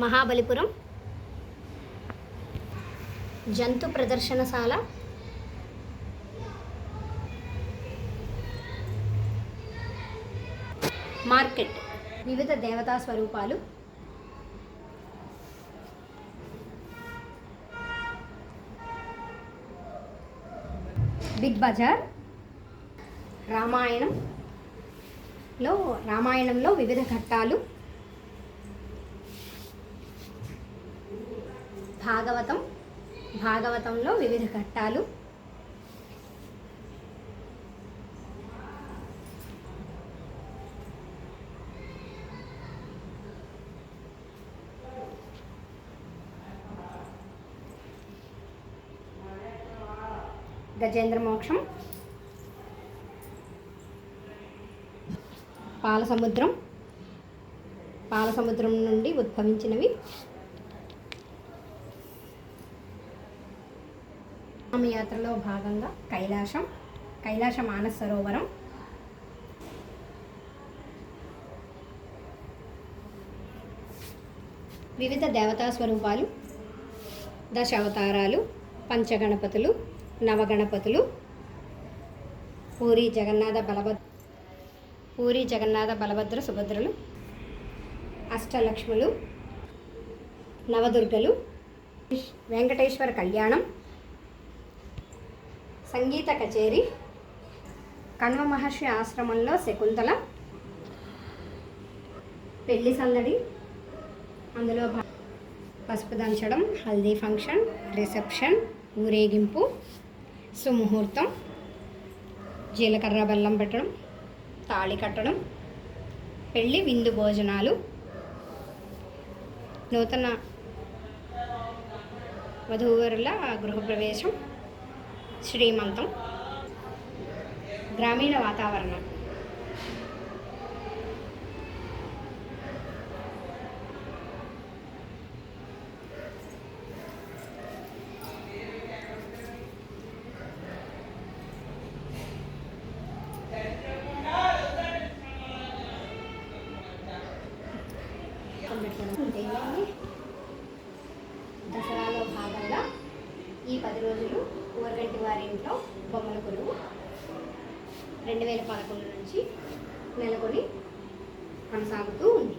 మహాబలిపురం జంతు ప్రదర్శనశాల. మార్కెట్. వివిధ దేవతా స్వరూపాలు. Big Bazaar. రామాయణంలో రామాయణంలో వివిధ ఘట్టాలు. భాగవతం భాగవతంలో వివిధ ఘట్టాలు. గజేంద్ర మోక్షం. పాల సముద్రం పాల సముద్రం నుండి ఉద్భవించినవి. యాత్రలో భాగంగా కైలాసం కైలాస మానస సరోవరం. వివిధ దేవతా స్వరూపాలు దశావతారాలు పంచగణపతులు నవగణపతులు పూరి జగన్నాథ బలభద్ర పూరి జగన్నాథ బలభద్ర సుభద్రలు అష్టలక్ష్ములు నవదుర్గలు వెంకటేశ్వర కళ్యాణం సంగీత కచేరి కణ్వ మహర్షి ఆశ్రమంలో శకుంతల పెళ్ళి సందడి అందులో పసుపు దంచడం హల్దీ ఫంక్షన్ రిసెప్షన్ ఊరేగింపు సుముహూర్తం జీలకర్ర బెల్లం పెట్టడం తాళి కట్టడం పెళ్ళి విందు భోజనాలు నూతన వధూవరుల గృహప్రవేశం శ్రీమంతం. గ్రామీణ వాతావరణం. దసరాలో భాగంగా ఈ పది రోజులు ఊరగంటి వారి ఇంట్లో బొమ్మల కొలువు. రెండు వేల పదకొండు నుంచి నెలకొని కొనసాగుతూ ఉంది.